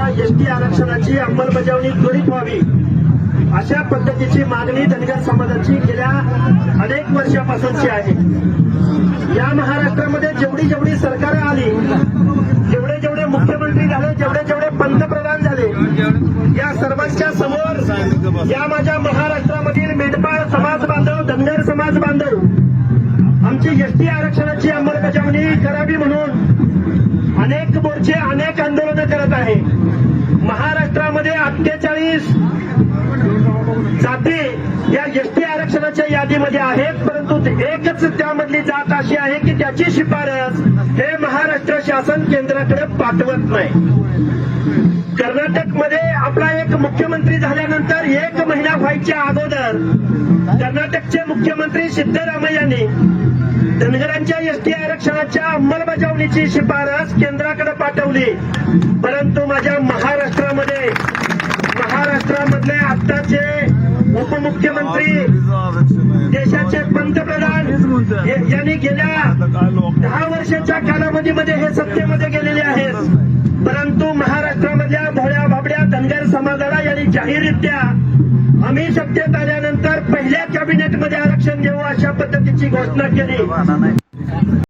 आरक्षणाच्या एसटी आरक्षणाची अंमलबजावणी त्वरित व्हावी. अशा पद्धतीची मागणी धनगर समाजाची गेल्या अनेक वर्षापासूनची आहे. या महाराष्ट्रामध्ये जेवढी जेवढी सरकार आली जेवढे जेवढे मुख्यमंत्री झाले जेवढे जेवढे पंतप्रधान झाले या सर्वांच्या समोर या माझ्या महाराष्ट्रामधील मेंढपाळ समाज बांधव धनगर समाज बांधव आमची एसटी आरक्षणाची अंमलबजावणी करावी म्हणून अनेक मोर्चे अनेक आंदोलनं करत आहे. महाराष्ट्रामध्ये जाती या एसटी आरक्षणाच्या यादीमध्ये आहेत परंतु एकच त्यामधली जात अशी आहे की त्याची शिफारस हे महाराष्ट्र शासन केंद्राकडे पाठवत नाही. कर्नाटकमध्ये आपला एक मुख्यमंत्री झाल्यानंतर एक महिना व्हायच्या अगोदर कर्नाटकचे मुख्यमंत्री सिद्धरामय्यांनी धनगरांच्या एसटी आरक्षणाच्या अंमलबजावणीची शिफारस केंद्राकडे पाठवली. परंतु माझ्या महाराष्ट्र उपमुख्यमंत्री देशाचे पंतप्रधान यांनी गेल्या दहा वर्षाच्या कालावधीमध्ये हे सत्तेमध्ये गेलेले आहेत. परंतु महाराष्ट्रामधल्या भोळ्या भाबड्या धनगर समाजाला यांनी जाहीररित्या आम्ही सत्तेत आल्यानंतर पहिल्या कॅबिनेटमध्ये आरक्षण देऊ अशा पद्धतीची घोषणा केली.